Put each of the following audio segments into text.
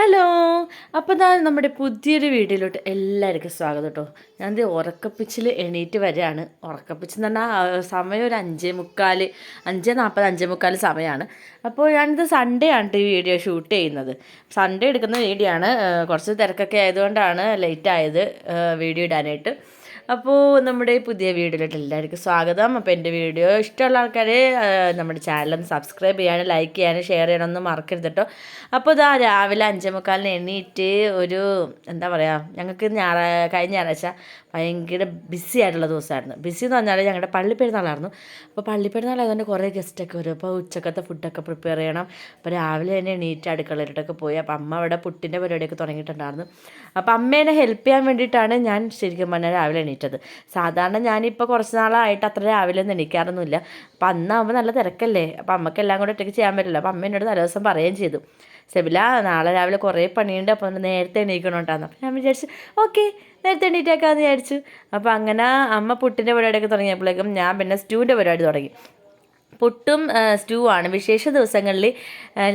Hello. അപ്പോൾ ഞാൻ നമ്മുടെ പുതിയൊരു വീഡിയോയിലോട്ട് എല്ലാവർക്കും സ്വാഗതം കേട്ടോ ഞാൻ ഉറക്കപ്പിച്ചിൽ എണീറ്റ് വരികയാണ്. ഉറക്കപ്പിച്ച് എന്ന് പറഞ്ഞാൽ സമയം ഒരു അഞ്ചേ മുക്കാൽ അഞ്ചേ നാൽപ്പത് അഞ്ചേ മുക്കാൽ സമയമാണ്. അപ്പോൾ ഞാനിത് സൺഡേ ആണ് ഈ വീഡിയോ ഷൂട്ട് ചെയ്യുന്നത്. സൺഡേ എടുക്കുന്ന വീഡിയോ ആണ്. കുറച്ച് തിരക്കൊക്കെ ആയതുകൊണ്ടാണ് ലേറ്റ് ആയത് വീഡിയോ ഇടാനായിട്ട്. അപ്പോൾ നമ്മുടെ പുതിയ വീഡിയോയിലോട്ട് എല്ലാവർക്കും സ്വാഗതം. അപ്പോൾ എന്റെ വീഡിയോ ഇഷ്ടമുള്ള ആൾക്കാർ നമ്മുടെ ചാനലൊന്ന് സബ്സ്ക്രൈബ് ചെയ്യാനും ലൈക്ക് ചെയ്യാനും ഷെയർ ചെയ്യാനൊന്നും മറക്കരുത് കേട്ടോ അപ്പോൾ ഇതാ രാവിലെ അഞ്ചേ മുക്കാലിന് എണ്ണീറ്റ് ഒരു എന്താ പറയുക ഞങ്ങൾക്ക് ഞായറാ കഴിഞ്ഞ ഞായറാഴ്ച ഭയങ്കര ബിസി ആയിട്ടുള്ള ദിവസമായിരുന്നു. ബിസി എന്ന് പറഞ്ഞാൽ ഞങ്ങളുടെ പള്ളി പെരുന്നാളായിരുന്നു. അപ്പോൾ പള്ളി പെരുന്നാളായതുകൊണ്ട് കുറേ ഗസ്റ്റൊക്കെ വരും. അപ്പോൾ ഉച്ചക്കത്തെ ഫുഡൊക്കെ പ്രിപ്പയർ ചെയ്യണം. അപ്പോൾ രാവിലെ തന്നെ എണീറ്റ് അടുക്കളയിലോട്ടൊക്കെ പോയി. അപ്പോൾ അമ്മ അവിടെ പുട്ടിന്റെ പരിപാടിയൊക്കെ തുടങ്ങിയിട്ടുണ്ടായിരുന്നു. അപ്പോൾ അമ്മേനെ ഹെൽപ്പ് ചെയ്യാൻ വേണ്ടിയിട്ടാണ് ഞാൻ ശരിക്കും പറഞ്ഞാൽ രാവിലെ എണീറ്റത് സാധാരണ ഞാനിപ്പോൾ കുറച്ച് നാളായിട്ട് അത്ര രാവിലെ ഒന്നും എണീക്കാറൊന്നുമില്ല. അപ്പം അന്നാകുമ്പോൾ നല്ല തിരക്കല്ലേ? അപ്പം അമ്മയ്ക്ക് എല്ലാം കൂടെ ഒറ്റയ്ക്ക് ചെയ്യാൻ പറ്റില്ല അപ്പം അമ്മ എന്നോട് തലേ ദിവസം പറയുകയും ചെയ്തു. സെബില നാളെ രാവിലെ കുറേ പണിയുണ്ട്. അപ്പോൾ നേരത്തെ എണീക്കണം അപ്പം ഞാൻ വിചാരിച്ചു ഓക്കെ നേരത്തെ എണീറ്റേക്കാന്ന് വിചാരിച്ചു. അപ്പോൾ അങ്ങനെ അമ്മ പുട്ടിന്റെ പരിപാടിയൊക്കെ തുടങ്ങിയപ്പോഴേക്കും ഞാൻ പിന്നെ സ്റ്റൂവിന്റെ പരിപാടി തുടങ്ങി. പുട്ടും സ്റ്റൂ ആണ് വിശേഷ ദിവസങ്ങളിൽ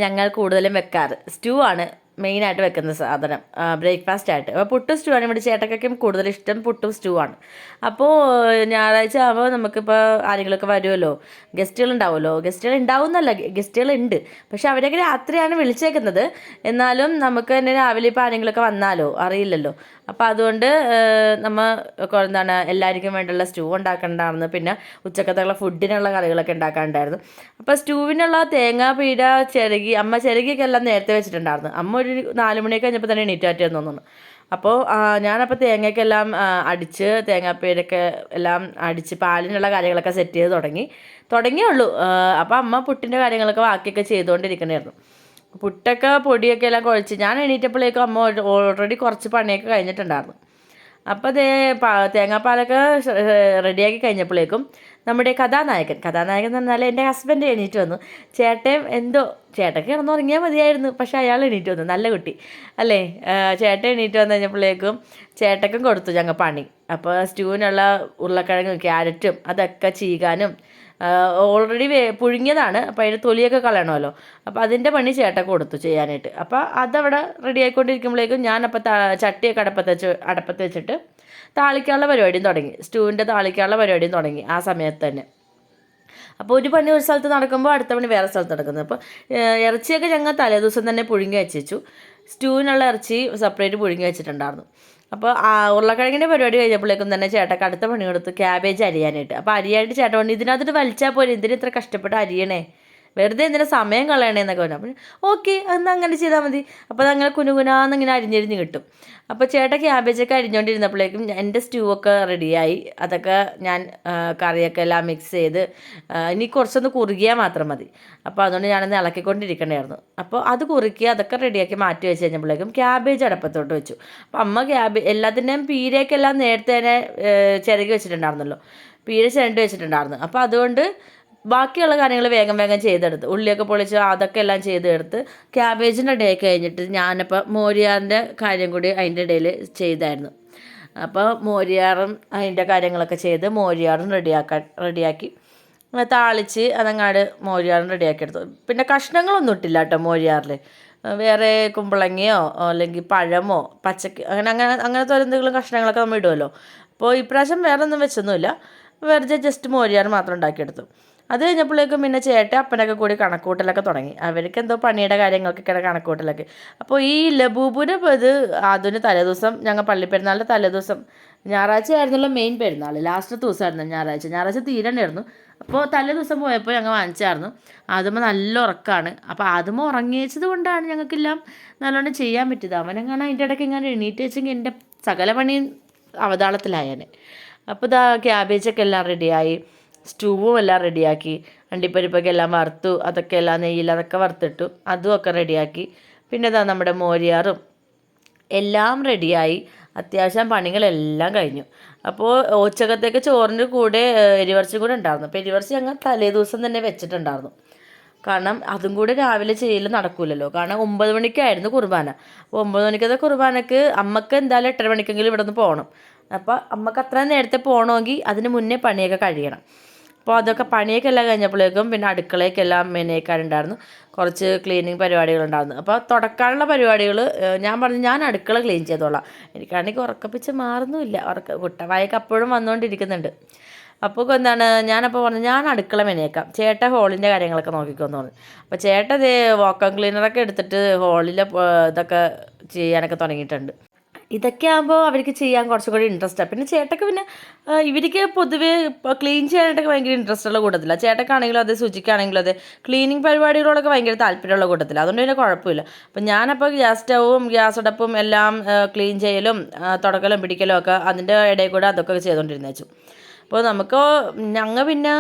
ഞങ്ങൾ കൂടുതലും വെക്കാറ്. സ്റ്റൂ ആണ് മെയിനായിട്ട് വെക്കുന്ന സാധനം ബ്രേക്ക്ഫാസ്റ്റ് ആയിട്ട്. അപ്പോൾ പുട്ടും സ്റ്റൂ ആണ് ഇവിടെ ചേട്ടക്കൊക്കെ കൂടുതൽ ഇഷ്ടം പുട്ടും സ്റ്റൂ ആണ്. അപ്പോൾ ഞായറാഴ്ച ആകുമ്പോൾ നമുക്കിപ്പോൾ ആരെങ്കിലുമൊക്കെ വരുമല്ലോ ഗസ്റ്റുകൾ ഉണ്ടാവുമല്ലോ ഗസ്റ്റുകൾ ഉണ്ടാവുന്നല്ല ഗസ്റ്റുകൾ ഉണ്ട് പക്ഷെ അവരൊക്കെ രാത്രിയാണ് വിളിച്ചേക്കുന്നത്. എന്നാലും നമുക്ക് തന്നെ രാവിലെ ഇപ്പോൾ ആരെങ്കിലുമൊക്കെ വന്നാലോ? അറിയില്ലല്ലോ. അപ്പോൾ അതുകൊണ്ട് നമ്മൾ എന്താണ് എല്ലാവർക്കും വേണ്ടിയുള്ള സ്റ്റൂ ഉണ്ടാക്കേണ്ടതാണെന്ന് പിന്നെ ഉച്ചക്കത്തുള്ള ഫുഡിനുള്ള കറികളൊക്കെ ഉണ്ടാക്കാനുണ്ടായിരുന്നു. അപ്പോൾ സ്റ്റൂവിനുള്ള തേങ്ങാ പീട ചിരകി അമ്മ ചിരകിയൊക്കെ എല്ലാം നേരത്തെ വെച്ചിട്ടുണ്ടായിരുന്നു. അമ്മ ഒരു നാല് മണിയൊക്കെ കഴിഞ്ഞപ്പോൾ തന്നെ എണീറ്റാറ്റെന്ന് തോന്നുന്നു. അപ്പോൾ ഞാനപ്പോൾ തേങ്ങയ്ക്കെല്ലാം അടിച്ച് തേങ്ങാപ്പേരൊക്കെ എല്ലാം അടിച്ച് പാലിനുള്ള കാര്യങ്ങളൊക്കെ സെറ്റ് ചെയ്ത് തുടങ്ങി. തുടങ്ങിയേ ഉള്ളൂ. അപ്പോൾ അമ്മ പുട്ടിന്റെ കാര്യങ്ങളൊക്കെ ബാക്കിയൊക്കെ ചെയ്തുകൊണ്ടിരിക്കണമായിരുന്നു പുട്ടൊക്കെ പൊടിയൊക്കെ എല്ലാം കുഴച്ച് ഞാൻ എണീറ്റപ്പോഴേക്കും അമ്മ ഓൾറെഡി കുറച്ച് പണിയൊക്കെ കഴിഞ്ഞിട്ടുണ്ടായിരുന്നു. അപ്പോൾ തേങ്ങാപ്പാലൊക്കെ റെഡിയാക്കി കഴിഞ്ഞപ്പോഴേക്കും നമ്മുടെ കഥാനായകൻ കഥാനായകൻ എന്ന് പറഞ്ഞാൽ എന്റെ ഹസ്ബൻഡ് എണീറ്റ് വന്നു. ചേട്ടയും എന്തോ ചേട്ടയ്ക്ക് കിടന്നുറങ്ങിയാൽ മതിയായിരുന്നു പക്ഷേ അയാൾ എണീറ്റ് വന്നു നല്ല കുട്ടി. അല്ലേ? ചേട്ടൻ എണീറ്റ് വന്നു കഴിഞ്ഞപ്പോഴേക്കും ചേട്ടക്കും കൊടുത്തു ഞങ്ങൾ പണി. അപ്പോൾ സ്റ്റൂവിനുള്ള ഉരുളക്കിഴങ്ങും ക്യാരറ്റും അതൊക്കെ ചീകാനും ഓൾറെഡി പുഴുങ്ങിയതാണ്. അപ്പോൾ അതിന്റെ തൊലിയൊക്കെ കളയണമല്ലോ. അപ്പോൾ അതിന്റെ പണി ചേട്ട കൊടുത്തു ചെയ്യാനായിട്ട്. അപ്പോൾ അതവിടെ റെഡി ആയിക്കൊണ്ടിരിക്കുമ്പോഴേക്കും ഞാനപ്പോൾ ചട്ടിയൊക്കെ അടപ്പത്ത് വെച്ച് അടപ്പത്ത് വെച്ചിട്ട് താളിക്കാനുള്ള പരിപാടിയും തുടങ്ങി. സ്റ്റൂവിന്റെ താളിക്കാനുള്ള പരിപാടിയും തുടങ്ങി ആ സമയത്ത് തന്നെ. അപ്പോൾ ഒരു പണി ഒരു സ്ഥലത്ത് നടക്കുമ്പോൾ അടുത്ത പണി വേറെ സ്ഥലത്ത് നടക്കുന്നത് അപ്പോൾ ഇറച്ചിയൊക്കെ ഞങ്ങൾ തലേദിവസം തന്നെ പുഴുങ്ങി വെച്ചു സ്റ്റൂവിനുള്ള ഇറച്ചി സെപ്പറേറ്റ് പുഴുങ്ങി വെച്ചിട്ടുണ്ടായിരുന്നു. അപ്പോൾ ആ ഉരുളക്കിഴങ്ങിന്റെ പരിപാടി കഴിഞ്ഞപ്പോഴേക്കും തന്നെ ചേട്ടക്ക് അടുത്ത പണി കൊടുത്തു ക്യാബേജ് അരിയാനായിട്ട്. അപ്പോൾ അരിയായിട്ട് ചേട്ടൻ പറഞ്ഞു ഇതിനകത്തിട്ട് വലിച്ചാൽ പോലും എന്തിന് ഇത്ര കഷ്ടപ്പെട്ട് അരിയണേ? വെറുതെ എന്തിനാ സമയം കളയണേന്നൊക്കെ പറഞ്ഞു. അപ്പം ഓക്കെ എന്നാൽ അങ്ങനെ ചെയ്താൽ മതി. അപ്പോൾ അതങ്ങനെ കുനുകുനാന്ന് ഇങ്ങനെ അരിഞ്ഞരിഞ്ഞ് കിട്ടും. അപ്പോൾ ചേട്ടൻ ക്യാബേജൊക്കെ അരിഞ്ഞുകൊണ്ടിരുന്നപ്പോഴേക്കും എന്റെ സ്റ്റൂ ഒക്കെ റെഡിയായി. അതൊക്കെ ഞാൻ കറിയൊക്കെ എല്ലാം മിക്സ് ചെയ്ത് ഇനി കുറച്ചൊന്ന് കുറുകിയാൽ മാത്രം മതി. അപ്പോൾ അതുകൊണ്ട് ഞാനൊന്ന് ഇളക്കിക്കൊണ്ടിരിക്കണമായിരുന്നു അപ്പോൾ അത് കുറുക്കി അതൊക്കെ റെഡിയാക്കി മാറ്റി വെച്ച് കഴിഞ്ഞപ്പോഴേക്കും ക്യാബേജ് അടപ്പത്തോട്ട് വെച്ചു. അപ്പോൾ അമ്മ ക്യാബേജ് എല്ലാത്തിന്റെയും പീരയൊക്കെല്ലാം നേരത്തെ തന്നെ ചിരകി വെച്ചിട്ടുണ്ടായിരുന്നല്ലോ. പീര ചിരണ്ടി വെച്ചിട്ടുണ്ടായിരുന്നു. അപ്പോൾ അതുകൊണ്ട് ബാക്കിയുള്ള കാര്യങ്ങൾ വേഗം വേഗം ചെയ്തെടുത്ത്. ഉള്ളിയൊക്കെ പൊളിച്ച് അതൊക്കെ എല്ലാം ചെയ്തെടുത്ത് ക്യാബേജിന്റെ ഡേ കഴിഞ്ഞിട്ട് ഞാനപ്പോൾ മോരിയാറിന്റെ കാര്യം കൂടി അതിന്റെ ഇടയിൽ ചെയ്തായിരുന്നു. അപ്പോൾ മോരിയാറും അതിന്റെ കാര്യങ്ങളൊക്കെ ചെയ്ത് മോരിയാറും റെഡിയാക്കാൻ റെഡിയാക്കി. താളിച്ച് അതങ്ങാട് മോരിയാറും റെഡിയാക്കി എടുത്തു പിന്നെ കഷ്ണങ്ങളൊന്നും ഇട്ടില്ല കേട്ടോ മോരിയാറിൽ വേറെ കുമ്പളങ്ങയോ അല്ലെങ്കിൽ പഴമോ പച്ചക്ക അങ്ങനെ അങ്ങനെ അങ്ങനത്തെ എന്തെങ്കിലും കഷ്ണങ്ങളൊക്കെ നമ്മൾ ഇടുമല്ലോ അപ്പോൾ ഇപ്രാവശ്യം വേറെ ഒന്നും വെച്ചൊന്നുമില്ല. വെറുതെ ജസ്റ്റ് മോരിയാർ മാത്രം ഉണ്ടാക്കിയെടുത്തു. അത് കഴിഞ്ഞപ്പോഴേക്കും പിന്നെ ചേട്ടൻ അപ്പനൊക്കെ കൂടി കണക്കൂട്ടലൊക്കെ തുടങ്ങി. അവർക്ക് എന്തോ പണിയുടെ കാര്യങ്ങൾക്കൊക്കെ കണക്കൂട്ടലൊക്കെ. അപ്പോൾ ഈ ലബൂബുന് ഇത് അതിന് തലേദിവസം ഞങ്ങൾ പള്ളിപ്പെരുന്നാളിന്റെ തലേദിവസം ഞായറാഴ്ച ആയിരുന്നല്ലോ മെയിൻ പെരുന്നാൾ ലാസ്റ്റ് ദിവസമായിരുന്നു ഞായറാഴ്ച. ഞായറാഴ്ച തീരണ്ടായിരുന്നു അപ്പോൾ തലേ ദിവസം പോയപ്പോൾ ഞങ്ങൾ വാങ്ങിച്ചായിരുന്നു. ആദ്യമ നല്ല ഉറക്കമാണ് അപ്പോൾ ആദ്യമ ഉറങ്ങിയച്ചത് കൊണ്ടാണ് ഞങ്ങൾക്കെല്ലാം നല്ലോണം ചെയ്യാൻ പറ്റിയത്. അവനെങ്ങനെ അതിന്റെ ഇടയ്ക്ക് ഇങ്ങനെ എണീറ്റ് വെച്ചെങ്കിൽ എന്റെ സകല പണിയും അവതാളത്തിലായേനെ. അപ്പോൾ ഇതാ ക്യാബേജൊക്കെ എല്ലാം റെഡിയായി സ്റ്റൂവും എല്ലാം റെഡിയാക്കി അണ്ടിപ്പരിപ്പൊക്കെ എല്ലാം വറുത്തു അതൊക്കെ എല്ലാം നെയ്യിൽ അതൊക്കെ വറുത്തിട്ടു അതും ഒക്കെ റെഡിയാക്കി. പിന്നെ ഇതാ നമ്മുടെ മോരിയാറും എല്ലാം റെഡിയായി. അത്യാവശ്യം പണികളെല്ലാം കഴിഞ്ഞു. അപ്പോൾ ഉച്ചക്കത്തേക്ക് ചോറിന്റെ കൂടെ ഏഹ്, എരിവർച്ചയും കൂടെ ഉണ്ടായിരുന്നു. അപ്പോൾ എരിവർച്ച ഞങ്ങൾ തലേ ദിവസം തന്നെ വെച്ചിട്ടുണ്ടായിരുന്നു. കാരണം അതും കൂടെ രാവിലെ ചെയ്യൽ നടക്കൂലല്ലോ. കാരണം ഒമ്പത് മണിക്കായിരുന്നു കുർബാന. അപ്പോൾ ഒമ്പത് മണിക്കത്തെ കുർബാനക്ക് അമ്മയ്ക്ക് എന്തായാലും എട്ടര മണിക്കെങ്കിലും ഇവിടെ നിന്ന് പോകണം അപ്പോൾ അമ്മയ്ക്ക് അത്ര നേരത്തെ പോകണമെങ്കിൽ അതിന് മുന്നേ പണിയൊക്കെ കഴിയണം. അപ്പോൾ അതൊക്കെ പണിയൊക്കെ എല്ലാം കഴിഞ്ഞപ്പോഴേക്കും പിന്നെ അടുക്കളയ്ക്കെല്ലാം മെനയേക്കാനുണ്ടായിരുന്നു കുറച്ച് ക്ലീനിങ് പരിപാടികളുണ്ടായിരുന്നു. അപ്പോൾ തുടക്കാനുള്ള പരിപാടികൾ ഞാൻ പറഞ്ഞു ഞാൻ അടുക്കള ക്ലീൻ ചെയ്തോളാം. എനിക്കാണെങ്കിൽ ഉറക്കപ്പിച്ച് മാറുന്നുമില്ല. ഉറക്ക കുട്ടവായൊക്കെ അപ്പോഴും വന്നുകൊണ്ടിരിക്കുന്നുണ്ട് അപ്പോൾ എന്താണ് ഞാനപ്പോൾ പറഞ്ഞു ഞാൻ അടുക്കള മെനയേക്കാം. ചേട്ട ഹോളിന്റെ കാര്യങ്ങളൊക്കെ നോക്കിക്കോന്ന് പറഞ്ഞു. അപ്പോൾ ചേട്ട ഇത് വാക്കം ക്ലീനറൊക്കെ എടുത്തിട്ട് ഹോളിലെ ഇതൊക്കെ ചെയ്യാനൊക്കെ തുടങ്ങിയിട്ടുണ്ട്. ഇതൊക്കെ ആകുമ്പോൾ അവർക്ക് ചെയ്യാൻ കുറച്ചും കൂടി ഇൻട്രസ്റ്റാണ് പിന്നെ ചേട്ടക്ക് പിന്നെ ഇവർക്ക് പൊതുവേ ക്ലീൻ ചെയ്യാനായിട്ടൊക്കെ ഭയങ്കര ഇൻട്രസ്റ്റ് ഉള്ള കൂട്ടത്തില്ല ചേട്ടക്കാണെങ്കിലും അതെ സുചിക്കാണെങ്കിലും അതെ ക്ലീനിങ് പരിപാടികളോടൊക്കെ ഭയങ്കര താല്പര്യമുള്ള കൂട്ടത്തില്ല അതുകൊണ്ട് പിന്നെ കുഴപ്പമില്ല. അപ്പം ഞാനപ്പോൾ ഗ്യാസ് സ്റ്റൗവും ഗ്യാസ് അടപ്പും എല്ലാം ക്ലീൻ ചെയ്യലും തുടക്കലും പിടിക്കലും ഒക്കെ അതിന്റെ ഇടയിൽ കൂടെ അതൊക്കെ ചെയ്തുകൊണ്ടിരുന്നേച്ചു അപ്പോൾ നമുക്ക് ഞങ്ങൾ പിന്നെ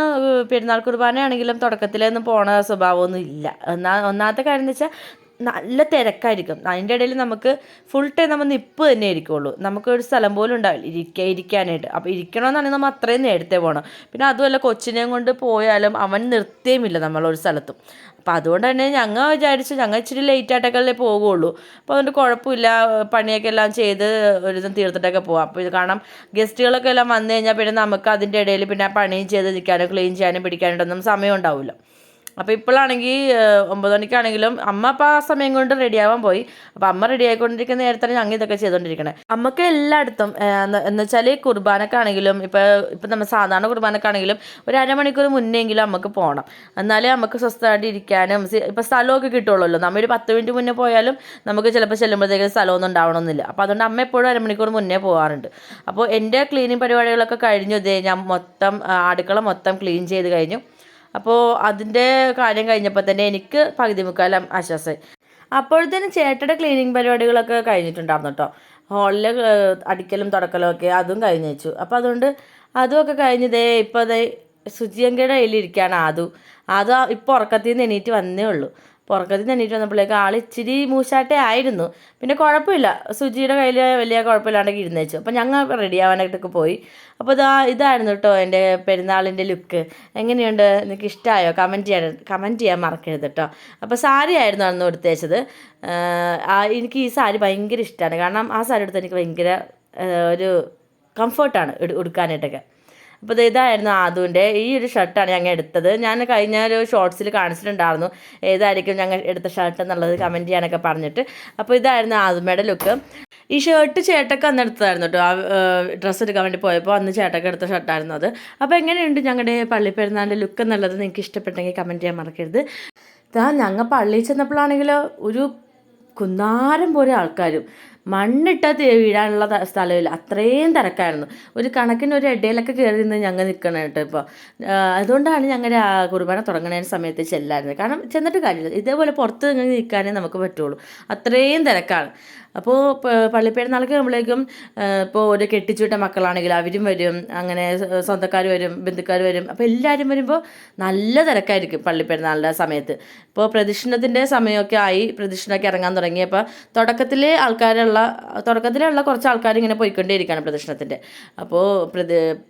പെരുന്നാൾ കുർബാനയാണെങ്കിലും തുടക്കത്തിലൊന്നും പോണ സ്വഭാവമൊന്നും ഇല്ല. ഒന്നാ ഒന്നാമത്തെ കാര്യം എന്ന് വെച്ചാൽ നല്ല തിരക്കായിരിക്കും. അതിന്റെ ഇടയിൽ നമുക്ക് ഫുൾ ടൈം നമ്മൾ നിപ്പ് തന്നെ ആയിരിക്കുള്ളൂ. നമുക്കൊരു സ്ഥലം പോലും ഉണ്ടാവില്ല. ഇരിക്കാൻ ഇരിക്കാനായിട്ട്. അപ്പോൾ ഇരിക്കണമെന്നാണെങ്കിൽ നമ്മൾ അത്രയും നേരത്തെ പോകണം പിന്നെ അതുമല്ല കൊച്ചിനെയും കൊണ്ട് പോയാലും അവൻ നിർത്തിയുമില്ല നമ്മളൊരു സ്ഥലത്തും. അപ്പോൾ അതുകൊണ്ട് തന്നെ ഞങ്ങൾ വിചാരിച്ചു ഞങ്ങൾ ഇച്ചിരി ലേറ്റ് ആയിട്ടൊക്കെ പോകുള്ളൂ. അപ്പോൾ അതുകൊണ്ട് കുഴപ്പമില്ല. പണിയൊക്കെ എല്ലാം ചെയ്ത് ഒരു ദിവസം തീർത്തിട്ടൊക്കെ പോകാം അപ്പോൾ ഇത് കാരണം ഗസ്റ്റുകളൊക്കെ എല്ലാം വന്നു കഴിഞ്ഞാൽ പിന്നെ നമുക്ക് അതിന്റെ ഇടയിൽ പിന്നെ പണിയും ചെയ്ത് നിൽക്കാനും ക്ലീൻ ചെയ്യാനും പിടിക്കാനായിട്ടൊന്നും സമയം ഉണ്ടാവില്ല. അപ്പോൾ ഇപ്പോഴാണെങ്കിൽ ഒമ്പത് മണിക്കാണെങ്കിലും അമ്മ അപ്പോൾ ആ സമയം കൊണ്ട് റെഡിയാവാൻ പോയി. അപ്പോൾ അമ്മ റെഡി ആയിക്കൊണ്ടിരിക്കുന്ന നേരത്താണ് ഞങ്ങൾ ഇതൊക്കെ ചെയ്തുകൊണ്ടിരിക്കണേ അമ്മയ്ക്ക് എല്ലായിടത്തും എന്ന് വെച്ചാൽ കുർബാനക്കാണെങ്കിലും ഇപ്പോൾ ഇപ്പം നമ്മൾ സാധാരണ കുർബാനക്കാണെങ്കിലും ഒരു അരമണിക്കൂർ മുന്നെങ്കിലും നമുക്ക് പോകണം എന്നാലേ നമുക്ക് സ്വസ്ഥമായിട്ട് ഇരിക്കാനും ഇപ്പോൾ സ്ഥലമൊക്കെ കിട്ടുള്ളൂ നമ്മൾ ഒരു പത്ത് മിനിറ്റ് മുന്നേ പോയാലും നമുക്ക് ചിലപ്പോൾ ചെല്ലുമ്പോഴത്തേക്ക് സ്ഥലമൊന്നും ഉണ്ടാവണമെന്നില്ല അപ്പോൾ അതുകൊണ്ട് അമ്മ എപ്പോഴും അരമണിക്കൂർ മുന്നേ പോകാറുണ്ട് അപ്പോൾ എന്റെ ക്ലീനിങ് പരിപാടികളൊക്കെ കഴിഞ്ഞു ഇതേ ഞാൻ മൊത്തം അടുക്കള മൊത്തം ക്ലീൻ ചെയ്ത് കഴിഞ്ഞു. അപ്പോൾ അതിന്റെ കാര്യം കഴിഞ്ഞപ്പോൾ തന്നെ എനിക്ക് പകുതി മുക്കാലം ആശ്വാസമായി അപ്പോഴത്തേനും ചേട്ടയുടെ ക്ലീനിങ് പരിപാടികളൊക്കെ കഴിഞ്ഞിട്ടുണ്ടായിരുന്നു കേട്ടോ ഹോളിൽ അടിക്കലും തുടക്കലും ഒക്കെ അതും കഴിഞ്ഞ് വെച്ചു അപ്പോൾ അതുകൊണ്ട് അതുമൊക്കെ കഴിഞ്ഞതേ ഇപ്പോൾ അതേ ശുചിയങ്കയുടെ കയ്യിലിരിക്കുകയാണ് ആദു. ആദു ഇപ്പോൾ ഉറക്കത്തിൽ നിന്ന് എണീറ്റ് വന്നേ ഉള്ളൂ. അപ്പോൾ തന്നിട്ട് വന്നപ്പോഴേക്ക് ആൾ ഇച്ചിരി മൂശാട്ടേ ആയിരുന്നു. പിന്നെ കുഴപ്പമില്ല. സുജിയുടെ കയ്യിൽ വലിയ കുഴപ്പമില്ലാണ്ടൊക്കെ ഇരുന്നേച്ചു. അപ്പോൾ ഞങ്ങൾ റെഡി ആവാനായിട്ടൊക്കെ പോയി. അപ്പോൾ ഇതാ ഇതായിരുന്നു കേട്ടോ എന്റെ പെരുന്നാളിന്റെ ലുക്ക് എങ്ങനെയുണ്ട്? നിങ്ങൾക്ക് ഇഷ്ടമായോ കമന്റ് ചെയ്യാൻ കമന്റ് ചെയ്യാൻ മറക്കരുത് കേട്ടോ അപ്പോൾ സാരി ആയിരുന്നു അന്ന് എടുത്തേച്ചത് എനിക്ക് ഈ സാരി ഭയങ്കര ഇഷ്ടമാണ് കാരണം ആ സാരി എടുത്ത് എനിക്ക് ഭയങ്കര ഒരു കംഫർട്ടാണ് ഉടുക്കാനായിട്ടൊക്കെ. അപ്പോൾ ഇതായിരുന്നു ആദുവിന്റെ ഈ ഒരു ഷർട്ടാണ് ഞങ്ങൾ എടുത്തത്. ഞാൻ കഴിഞ്ഞ ഒരു ഷോർട്സിൽ കാണിച്ചിട്ടുണ്ടായിരുന്നു. ഏതായിരിക്കും ഞങ്ങൾ എടുത്ത ഷർട്ട് എന്നുള്ളത് കമന്റ് ചെയ്യാനൊക്കെ പറഞ്ഞിട്ട്. അപ്പോൾ ഇതായിരുന്നു ആദുമ്മയുടെ ലുക്ക് ഈ ഷർട്ട് ചേട്ടൊക്കെ അന്ന് എടുത്തതായിരുന്നു കേട്ടോ ആ ഡ്രസ്സ് എടുക്കാൻ വേണ്ടി പോയപ്പോൾ അന്ന് ചേട്ടൊക്കെ എടുത്ത ഷർട്ടായിരുന്നു അത്. അപ്പോൾ എങ്ങനെയുണ്ട് ഞങ്ങളുടെ പള്ളിപ്പെരുന്നാളിന്റെ ലുക്ക് എന്നുള്ളത് നിങ്ങൾക്ക് ഇഷ്ടപ്പെട്ടെങ്കിൽ കമന്റ് ചെയ്യാൻ മറക്കരുത്. ഞങ്ങൾ പള്ളിയിൽ ചെന്നപ്പോഴാണെങ്കിൽ ഒരു കുന്നാരം പോലെ ആൾക്കാരും മണ്ണിട്ട വീഴാനുള്ള സ്ഥലമില്ല. അത്രയും തിരക്കായിരുന്നു. ഒരു കണക്കിന് ഒരു ഇടയിലൊക്കെ കയറി നിന്ന് ഞങ്ങൾ നിൽക്കണം കേട്ടോ ഇപ്പോൾ അതുകൊണ്ടാണ് ഞങ്ങളുടെ കുർബാന തുടങ്ങുന്ന സമയത്ത് ചെല്ലായിരുന്നത്. കാരണം ചെന്നിട്ട് കാര്യമില്ല. ഇതേപോലെ പുറത്ത് ഇങ്ങനെ നിൽക്കാനേ നമുക്ക് പറ്റുള്ളൂ. അത്രയും തിരക്കാണ്. അപ്പോൾ പള്ളിപ്പെരുന്നാളൊക്കെ ആകുമ്പോഴേക്കും ഇപ്പോൾ ഒരു കെട്ടിച്ചുവിട്ട മക്കളാണെങ്കിൽ അവരും വരും. അങ്ങനെ സ്വ- സ്വന്തക്കാർ വരും ബന്ധുക്കാർ വരും. അപ്പോൾ എല്ലാവരും വരുമ്പോൾ നല്ല തിരക്കായിരിക്കും പള്ളിപ്പെരുന്നാളിന്റെ സമയത്ത്. ഇപ്പോൾ പ്രദക്ഷിണത്തിന്റെ സമയമൊക്കെ ആയി. പ്രദക്ഷിണമൊക്കെ ഇറങ്ങാൻ തുടങ്ങിയപ്പോൾ തുടക്കത്തിൽ ആൾക്കാരുള്ള തുടക്കത്തിലുള്ള കുറച്ച് ആൾക്കാർ ഇങ്ങനെ പോയിക്കൊണ്ടേയിരിക്കുകയാണ് പ്രദർശനത്തിന്റെ അപ്പോൾ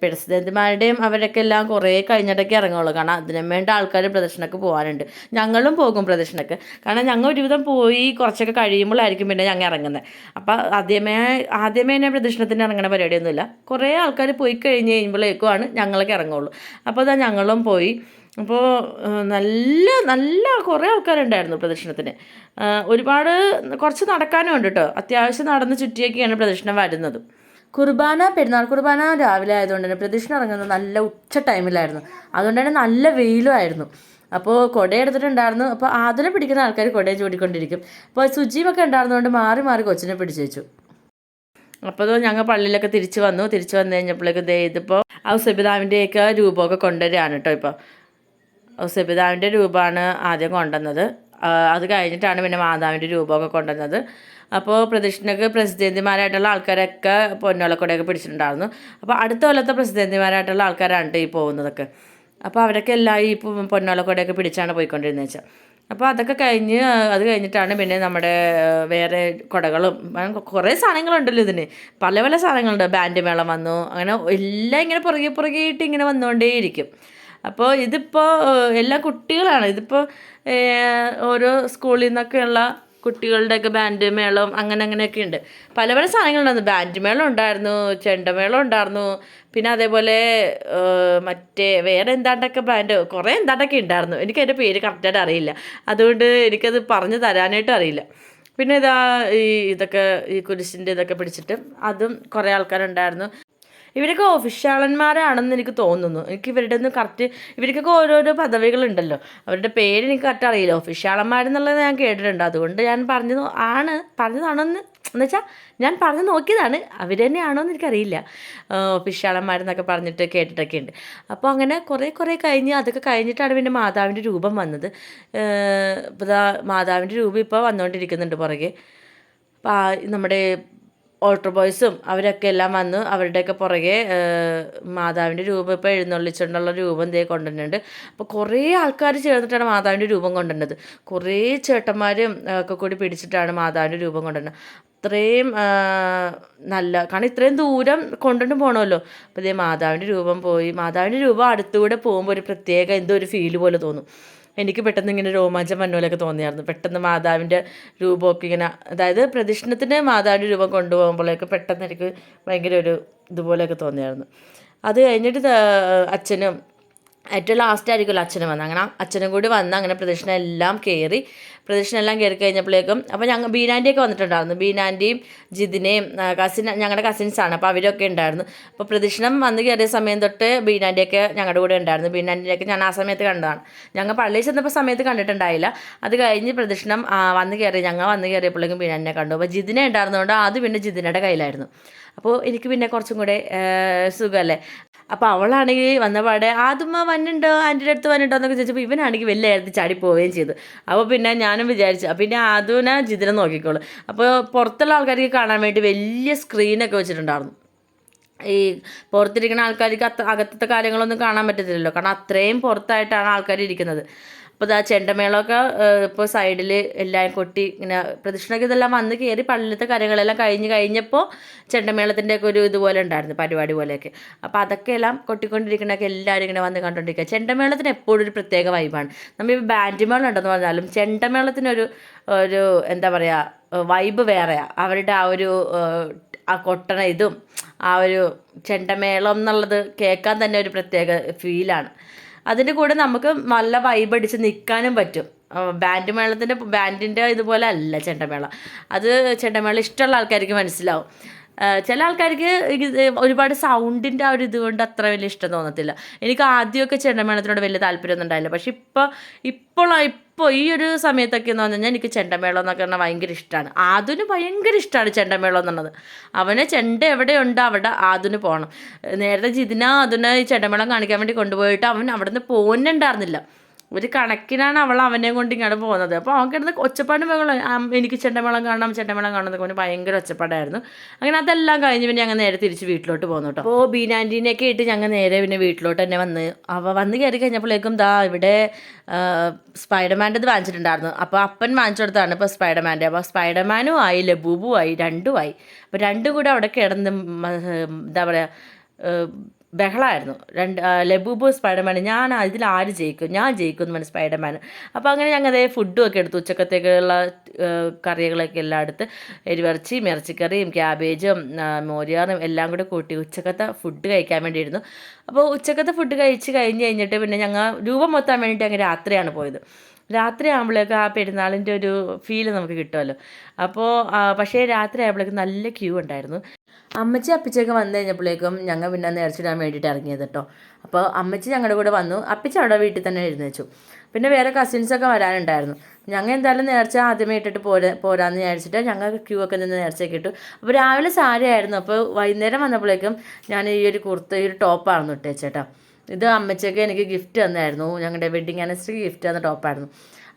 പ്രസിഡന്റുമാരുടെയും അവരൊക്കെ എല്ലാം കുറേ കഴിഞ്ഞിട്ടൊക്കെ ഇറങ്ങുള്ളൂ. കാരണം അതിനും വേണ്ട ആൾക്കാർ പ്രദർശനമൊക്കെ പോകാനുണ്ട് ഞങ്ങളും പോകും പ്രദർശനമൊക്കെ കാരണം ഞങ്ങൾ ഒരുവിധം പോയി കുറച്ചൊക്കെ കഴിയുമ്പോഴായിരിക്കും പിന്നെ ഞങ്ങൾ ഇറങ്ങുന്നത് അപ്പോൾ ആദ്യമേ ആദ്യമേ തന്നെ പ്രദർശനത്തിന് ഇറങ്ങുന്ന പരിപാടിയൊന്നുമില്ല. കുറേ ആൾക്കാർ പോയി കഴിഞ്ഞ് കഴിയുമ്പോഴേക്കുമാണ് ഞങ്ങളൊക്കെ ഇറങ്ങുള്ളൂ. അപ്പോൾ അതാ ഞങ്ങളും പോയി. അപ്പോൾ നല്ല നല്ല കുറേ ആൾക്കാരുണ്ടായിരുന്നു പ്രദക്ഷിണത്തിന് ഒരുപാട് കുറച്ച് നടക്കാനും ഉണ്ട് കേട്ടോ അത്യാവശ്യം നടന്ന് ചുറ്റിയൊക്കെയാണ് പ്രദക്ഷിണം വരുന്നത്. കുർബാന പെരുന്നാൾ കുർബാന രാവിലെ ആയതുകൊണ്ട് തന്നെ പ്രദക്ഷിണം ഇറങ്ങുന്നത് നല്ല ഉച്ച ടൈമിലായിരുന്നു. അതുകൊണ്ട് തന്നെ നല്ല വെയിലുമായിരുന്നു അപ്പോൾ കുട എടുത്തിട്ടുണ്ടായിരുന്നു. അപ്പോൾ ആതിനെ പിടിക്കുന്ന ആൾക്കാർ കുടയെ ചൂടിക്കൊണ്ടിരിക്കും. അപ്പോൾ ശുചിയുമൊക്കെ ഉണ്ടായിരുന്നതുകൊണ്ട് മാറി മാറി കൊച്ചിനെ പിടിച്ചു വെച്ചു. അപ്പോൾ ഞങ്ങൾ പള്ളിയിലൊക്കെ തിരിച്ചു വന്നു. തിരിച്ചു വന്നു കഴിഞ്ഞപ്പോഴേക്കും ദേ ഇതിപ്പോൾ ഔസബിതാവിന്റെയൊക്കെ രൂപമൊക്കെ കൊണ്ടുവരികയാണ് കേട്ടോ ഇപ്പോൾ ഔസബിതാവിന്റെ രൂപമാണ് ആദ്യം കൊണ്ടുവന്നത്. അത് കഴിഞ്ഞിട്ടാണ് പിന്നെ മാതാവിന്റെ രൂപമൊക്കെ കൊണ്ടുവന്നത്. അപ്പോൾ പ്രദക്ഷിണക്ക് പ്രസിദ്ധന്തിമാരായിട്ടുള്ള ആൾക്കാരൊക്കെ പൊന്നോളക്കൂടെയൊക്കെ പിടിച്ചിട്ടുണ്ടായിരുന്നു. അപ്പോൾ അടുത്ത കൊല്ലത്തെ പ്രസിദ്ധന്തിമാരായിട്ടുള്ള ആൾക്കാരാണ് ഈ പോകുന്നതൊക്കെ. അപ്പോൾ അവരൊക്കെ എല്ലാം ഈ പൊന്നോളക്കൂടെയൊക്കെ പിടിച്ചാണ് പോയിക്കൊണ്ടിരുന്നത് വെച്ചാൽ. അപ്പോൾ അതൊക്കെ കഴിഞ്ഞ് അത് കഴിഞ്ഞിട്ടാണ് പിന്നെ നമ്മുടെ വേറെ കുടകളും കുറേ സാധനങ്ങളുണ്ടല്ലോ ഇതിന്. പല പല സാധനങ്ങളുണ്ട്. ബാൻഡ് മേളം വന്നു. അങ്ങനെ എല്ലാം ഇങ്ങനെ പുറകെ പുറകെ ആയിട്ട് ഇങ്ങനെ വന്നുകൊണ്ടേയിരിക്കും. അപ്പോൾ ഇതിപ്പോൾ എല്ലാ കുട്ടികളാണ്. ഇതിപ്പോൾ ഓരോ സ്കൂളിൽ നിന്നൊക്കെയുള്ള കുട്ടികളുടെയൊക്കെ ബാൻഡ് മേളം അങ്ങനെ അങ്ങനെയൊക്കെ ഉണ്ട്. പല പല സാധനങ്ങളുണ്ടായിരുന്നു. ബാൻഡ് മേളം ഉണ്ടായിരുന്നു ചെണ്ടമേളം ഉണ്ടായിരുന്നു. പിന്നെ അതേപോലെ മറ്റേ വേറെ എന്താണ്ടൊക്കെ ബാൻഡ് കുറേ എന്താണ്ടൊക്കെ ഉണ്ടായിരുന്നു. എനിക്ക് അതിന്റെ പേര് കറക്റ്റായിട്ട് അറിയില്ല. അതുകൊണ്ട് എനിക്കത് പറഞ്ഞു തരാനായിട്ടും അറിയില്ല. പിന്നെ ഇതാ ഈ ഇതൊക്കെ ഈ കുരിശിന്റെ ഇതൊക്കെ പിടിച്ചിട്ട് അതും കുറേ ആൾക്കാരുണ്ടായിരുന്നു. ഇവരൊക്കെ ഓഫീഷ്യാളന്മാരാണെന്ന് എനിക്ക് തോന്നുന്നു. എനിക്ക് ഇവരുടെ ഒന്നും കറക്റ്റ് ഇവർക്കൊക്കെ ഓരോരോ പദവികളുണ്ടല്ലോ. അവരുടെ പേര് എനിക്ക് കറക്റ്റ് അറിയില്ല. ഓഫീഷ്യാളന്മാരെന്നുള്ളത് ഞാൻ കേട്ടിട്ടുണ്ട്. അതുകൊണ്ട് ഞാൻ പറഞ്ഞു ആണ്. പറഞ്ഞതാണെന്ന് എന്നുവെച്ചാൽ ഞാൻ പറഞ്ഞു നോക്കിയതാണ്. അവർ തന്നെയാണോ എന്ന് എനിക്കറിയില്ല. ഓഫീഷ്യാളന്മാരെന്നൊക്കെ പറഞ്ഞിട്ട് കേട്ടിട്ടൊക്കെ ഉണ്ട്. അപ്പോൾ അങ്ങനെ കുറേ കുറേ കഴിഞ്ഞ് അതൊക്കെ കഴിഞ്ഞിട്ടാണ് പിന്നെ മാതാവിന്റെ രൂപം വന്നത്. ഇപ്പോൾ മാതാവിന്റെ രൂപം ഇപ്പോൾ വന്നുകൊണ്ടിരിക്കുന്നുണ്ട് പുറകെ. നമ്മുടെ ഓൾട്ടർ ബോയ്സും അവരൊക്കെ എല്ലാം വന്ന് അവരുടെയൊക്കെ പുറകെ മാതാവിന്റെ രൂപം ഇപ്പോൾ എഴുന്നള്ളിച്ചുകൊണ്ടുള്ള രൂപം ദേ കൊണ്ടുവരുന്നുണ്ട് അപ്പോൾ കുറേ ആൾക്കാർ ചേർന്നിട്ടാണ് മാതാവിന്റെ രൂപം കൊണ്ടുവരുന്നത് കുറേ ചേട്ടന്മാരും ഒക്കെ കൂടി പിടിച്ചിട്ടാണ് മാതാവിന്റെ രൂപം കൊണ്ടുവരുന്നത് അത്രയും നല്ല കാരണം ഇത്രയും ദൂരം കൊണ്ടുകൊണ്ട് പോകണമല്ലോ അപ്പോൾ ഇതേ മാതാവിന്റെ രൂപം പോയി മാതാവിന്റെ രൂപം അടുത്തുകൂടെ പോകുമ്പോൾ ഒരു പ്രത്യേക എന്തോ ഒരു ഫീൽ പോലെ തോന്നും. എനിക്ക് പെട്ടെന്ന് ഇങ്ങനെ രോമാഞ്ചം വന്ന തോന്നിയായിരുന്നു. പെട്ടെന്ന് മാതാവിന്റെ രൂപമൊക്കെ ഇങ്ങനെ അതായത് പ്രദക്ഷിണത്തിന് മാതാവിന്റെ രൂപം കൊണ്ടുപോകുമ്പോഴേക്ക് പെട്ടെന്ന് എനിക്ക് ഭയങ്കര ഒരു ഇതുപോലെയൊക്കെ തോന്നിയായിരുന്നു. അത് കഴിഞ്ഞിട്ട് അച്ഛനും ഏറ്റവും ലാസ്റ്റ് ആയിരിക്കുമല്ലോ അച്ഛനും വന്ന് അങ്ങനെ അച്ഛനും കൂടി വന്ന് അങ്ങനെ പ്രദക്ഷിണം എല്ലാം കയറി പ്രദക്ഷിണം എല്ലാം കയറി കഴിഞ്ഞപ്പോഴേക്കും അപ്പോൾ ഞങ്ങൾ ബീനാന്റിയൊക്കെ വന്നിട്ടുണ്ടായിരുന്നു. ബീനാന്റിയും ജിതിനെയും കസിൻ ഞങ്ങളുടെ കസിൻസാണ് അപ്പോൾ അവരൊക്കെ ഉണ്ടായിരുന്നു. അപ്പോൾ പ്രദക്ഷിണം വന്ന് കയറിയ സമയം തൊട്ട് ബീനാന്റിയൊക്കെ ഞങ്ങളുടെ കൂടെ ഉണ്ടായിരുന്നു. ബീനാന്റിയൊക്കെ ഞാൻ ആ സമയത്ത് കണ്ടതാണ്. ഞങ്ങൾ പള്ളിയിൽ ചെന്നപ്പോൾ സമയത്ത് കണ്ടിട്ടുണ്ടായില്ല. അത് കഴിഞ്ഞ് പ്രദക്ഷിണം വന്ന് കയറി ഞങ്ങൾ വന്ന് കയറിയപ്പോഴേക്കും ബീനാന്റിനെ കണ്ടു. അപ്പോൾ ജിതിനെ ഉണ്ടായിരുന്നതുകൊണ്ട് അത് പിന്നെ ജിതിനയുടെ കയ്യിലായിരുന്നു. അപ്പോൾ എനിക്ക് പിന്നെ കുറച്ചും കൂടെ സുഖമല്ലേ അപ്പോൾ അവളാണെങ്കിൽ വന്ന പാടെ ആദ്യമ വന്നുണ്ടോ? ആന്റിയുടെ അടുത്ത് വന്നിട്ടോ എന്നൊക്കെ ചോദിച്ചപ്പോൾ ഇവനാണെങ്കിൽ വലിയ നേരത്തെ ചാടി പോവുകയും ചെയ്തു. അപ്പോൾ പിന്നെ ഞാനും വിചാരിച്ചു പിന്നെ ആദുവിനെ ജിതിനെ നോക്കിക്കോളൂ. അപ്പോൾ പുറത്തുള്ള ആൾക്കാർക്ക് കാണാൻ വേണ്ടി വലിയ സ്ക്രീനൊക്കെ വെച്ചിട്ടുണ്ടായിരുന്നു. ഈ പുറത്തിരിക്കുന്ന ആൾക്കാർക്ക് അത്ത അകത്തത്തെ കാര്യങ്ങളൊന്നും കാണാൻ പറ്റത്തില്ലല്ലോ. കാരണം അത്രയും പുറത്തായിട്ടാണ് ആൾക്കാർ ഇരിക്കുന്നത്. അപ്പോൾ ഇതാ ചെണ്ടമേളമൊക്കെ ഇപ്പോൾ സൈഡിൽ എല്ലാം കൊട്ടി ഇങ്ങനെ പ്രദക്ഷിണമൊക്കെ ഇതെല്ലാം വന്ന് കയറി പള്ളിയിലത്തെ കാര്യങ്ങളെല്ലാം കഴിഞ്ഞ് കഴിഞ്ഞപ്പോൾ ചെണ്ടമേളത്തിന്റെ ഒക്കെ ഒരു ഇതുപോലെ ഉണ്ടായിരുന്നു പരിപാടി പോലെയൊക്കെ. അപ്പോൾ അതൊക്കെ എല്ലാം കൊട്ടിക്കൊണ്ടിരിക്കണൊക്കെ എല്ലാവരും ഇങ്ങനെ വന്ന് കണ്ടുകൊണ്ടിരിക്കുക ചെണ്ടമേളത്തിന് എപ്പോഴും ഒരു പ്രത്യേക വൈബാണ്. നമ്മൾ ഈ ബാൻഡ് ഉണ്ടെന്ന് പറഞ്ഞാലും ചെണ്ടമേളത്തിനൊരു ഒരു എന്താ പറയുക വൈബ് വേറെയാണ് അവരുടെ ആ ഒരു ആ കൊട്ടണ ഇതും ആ ഒരു ചെണ്ടമേളം എന്നുള്ളത് കേൾക്കാൻ തന്നെ ഒരു പ്രത്യേക ഫീലാണ്. അതിന്റെ കൂടെ നമുക്ക് നല്ല വൈബ് അടിച്ച് നിൽക്കാനും പറ്റും. ബാൻഡ് മേളത്തിന്റെ ബാൻഡിന്റെ ഇതുപോലെ അല്ല ചെണ്ടമേളം. അത് ചെണ്ടമേളം ഇഷ്ടമുള്ള ആൾക്കാർക്ക് മനസ്സിലാവും. ചില ആൾക്കാർക്ക് ഒരുപാട് സൗണ്ടിന്റെ ആ ഒരു ഇതുകൊണ്ട് അത്ര വലിയ ഇഷ്ടം തോന്നത്തില്ല. എനിക്ക് ആദ്യമൊക്കെ ചെണ്ടമേളത്തിനോട് വലിയ താല്പര്യമൊന്നും ഉണ്ടായില്ല. പക്ഷെ ഇപ്പോൾ ഇപ്പോൾ ഇപ്പോൾ ഈ ഒരു സമയത്തൊക്കെ എന്ന് പറഞ്ഞു കഴിഞ്ഞാൽ എനിക്ക് ചെണ്ടമേളം എന്നൊക്കെ പറഞ്ഞാൽ ഭയങ്കര ഇഷ്ടമാണ് ആദിന് ഭയങ്കര ഇഷ്ടമാണ് ചെണ്ടമേളം എന്നുള്ളത്. അവന് ചെണ്ട എവിടെയുണ്ട് അവിടെ ആദിന് പോകണം നേരത്തെ ജിതിന അതിനെ ചെണ്ടമേളം കാണിക്കാൻ വേണ്ടി കൊണ്ടുപോയിട്ട് അവൻ അവിടെ നിന്ന് പോകുന്നുണ്ടായിരുന്നില്ല ഒരു കണക്കിനാണ് അവൾ അവനെ കൊണ്ട് ഇങ്ങോട്ട് പോകുന്നത്. അപ്പോൾ അവൻ കിടന്ന് ഒച്ചപ്പാടും ബഹളം എനിക്ക് ചെണ്ടമേളം കാണണം ചെണ്ടമേളം കാണണം എന്നൊക്കെ പറഞ്ഞ് ഭയങ്കര ഒച്ചപ്പാടായിരുന്നു. അങ്ങനെ അതെല്ലാം കഴിഞ്ഞ് പിന്നെ ഞങ്ങൾ നേരെ തിരിച്ച് വീട്ടിലോട്ട് പോകുന്നു കേട്ടോ. അപ്പോൾ ബീനാന്റീനെയൊക്കെ ഇട്ട് ഞങ്ങൾ നേരെ പിന്നെ വീട്ടിലോട്ട് തന്നെ വന്ന് അവ വന്ന് കയറി കഴിഞ്ഞപ്പോഴേക്കും ദാ ഇവിടെ സ്പൈഡർമാന്റെ ഇത് വാങ്ങിച്ചിട്ടുണ്ടായിരുന്നു. അപ്പോൾ അപ്പൻ വാങ്ങിച്ചു കൊടുത്താണ് ഇപ്പോൾ സ്പൈഡർമാന്റെ. അപ്പോൾ സ്പൈഡർമാനും ആയി ലബൂബും ആയി രണ്ടും ആയി. അപ്പോൾ രണ്ടും കൂടെ അവിടെ കിടന്ന് എന്താ പറയുക ബഹളമായിരുന്നു രണ്ട് ലബൂബു സ്പൈഡർമാൻ ഞാൻ ഇതിൽ ആര് ജയിക്കും? ഞാൻ ജയിക്കും എന്ന് പറഞ്ഞ് സ്പൈഡർമാൻ അപ്പോൾ അങ്ങനെ ഞങ്ങൾ അതേ ഫുഡും ഒക്കെ എടുത്തു. ഉച്ചക്കത്തേക്കുള്ള കറികളൊക്കെ എല്ലാം എടുത്ത് എരിവിറച്ചിയും ഇറച്ചിക്കറിയും ക്യാബേജും മോരിയാറും എല്ലാം കൂടി കൂട്ടി ഉച്ചക്കത്തെ ഫുഡ് കഴിക്കാൻ വേണ്ടിയിരുന്നു. അപ്പോൾ ഉച്ചക്കത്തെ ഫുഡ് കഴിച്ച് കഴിഞ്ഞ് കഴിഞ്ഞിട്ട് പിന്നെ ഞങ്ങൾ രൂപം മൊത്താൻ വേണ്ടിയിട്ട് അങ്ങ് രാത്രിയാണ് പോയത്. രാത്രി ആകുമ്പോഴേക്കും ആ പെരുന്നാളിന്റെ ഒരു ഫീൽ നമുക്ക് കിട്ടുമല്ലോ അപ്പോൾ പക്ഷേ രാത്രി ആകുമ്പോഴേക്കും നല്ല ക്യൂ ഉണ്ടായിരുന്നു. അമ്മച്ചി അപ്പച്ചയൊക്കെ വന്നു കഴിഞ്ഞപ്പോഴേക്കും ഞങ്ങൾ പിന്നെ നേർച്ചിടാൻ വേണ്ടിയിട്ട് ഇറങ്ങിയത് കേട്ടോ. അപ്പോൾ അമ്മച്ചി ഞങ്ങളുടെ കൂടെ വന്നു. അപ്പച്ചി അവിടെ വീട്ടിൽ തന്നെ എഴുന്നേച്ചു. പിന്നെ വേറെ കസിൻസൊക്കെ വരാനുണ്ടായിരുന്നു. ഞങ്ങൾ എന്തായാലും നേർച്ച ആദ്യമേ ഇട്ടിട്ട് പോരാ പോരാന്ന് വിചാരിച്ചിട്ട് ഞങ്ങൾ ക്യൂ ഒക്കെ നിന്ന് നേർച്ചയൊക്കെ ഇട്ടു. അപ്പോൾ രാവിലെ സാരിയായിരുന്നു. അപ്പോൾ വൈകുന്നേരം വന്നപ്പോഴേക്കും ഞാൻ ഈ ഒരു കുർത്ത ഈ ഒരു ടോപ്പായിരുന്നു ഇട്ടേച്ചേട്ടാ. ഇത് അമ്മച്ചൊക്കെ എനിക്ക് ഗിഫ്റ്റ് തന്നായിരുന്നു. ഞങ്ങളുടെ വെഡിങ് ആനിവേഴ്സറി ഗിഫ്റ്റ് തന്ന ടോപ്പായിരുന്നു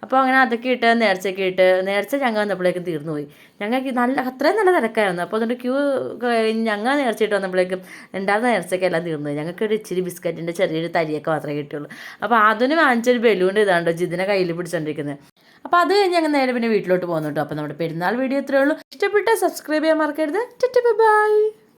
അപ്പോൾ അങ്ങനെ അതൊക്കെ ഇട്ട് നേർച്ചയൊക്കെ ഇട്ട് നേർച്ച ഞങ്ങൾ വന്നപ്പോഴേക്കും തീർന്നു പോയി. ഞങ്ങൾക്ക് നല്ല അത്രയും നല്ല തിരക്കായിരുന്നു. അപ്പോൾ അതുകൊണ്ട് ക്യൂ ഞങ്ങൾ നേർച്ചയിട്ട് വന്നപ്പോഴേക്കും രണ്ടാമത്തെ നേർച്ചയൊക്കെ എല്ലാം തീർന്നു പോയി. ഞങ്ങൾക്ക് ഒരു ഇച്ചിരി ബിസ്ക്കറ്റിന്റെ ചെറിയൊരു തരിയൊക്കെ മാത്രമേ കിട്ടുകയുള്ളൂ അപ്പോൾ അതിന് വാങ്ങിച്ചൊരു ബലൂൺ ഇതാണ്ടോ ജിതിനെ കയ്യിൽ പിടിച്ചോണ്ടിരിക്കുന്നത് അപ്പോൾ അത് കഴിഞ്ഞ് ഞങ്ങൾ നേരെ പിന്നെ വീട്ടിലോട്ട് പോകുന്നു കേട്ടോ. അപ്പോൾ നമ്മുടെ പെരുന്നാൾ വീഡിയോ ഇത്രയേ ഉള്ളൂ. ഇഷ്ടപ്പെട്ട സബ്സ്ക്രൈബ് ചെയ്യാൻ മറക്കരുത്. ബൈ.